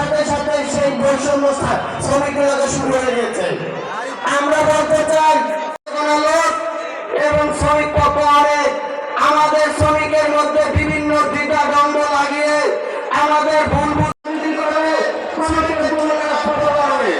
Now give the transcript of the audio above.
সাথে সাথে সেই বৈষম্য শ্রমিকরা শুরু হয়ে গেছে। আমরা বলতে চাই এবং শ্রমিক অনেক আমাদের শ্রমিকের মধ্যে বিভিন্ন দ্বিধা দ্বন্দ্ব লাগিয়ে আমাদের ভুল বুদ্ধি করে শ্রমিকের ভূমিকা ছোট করবে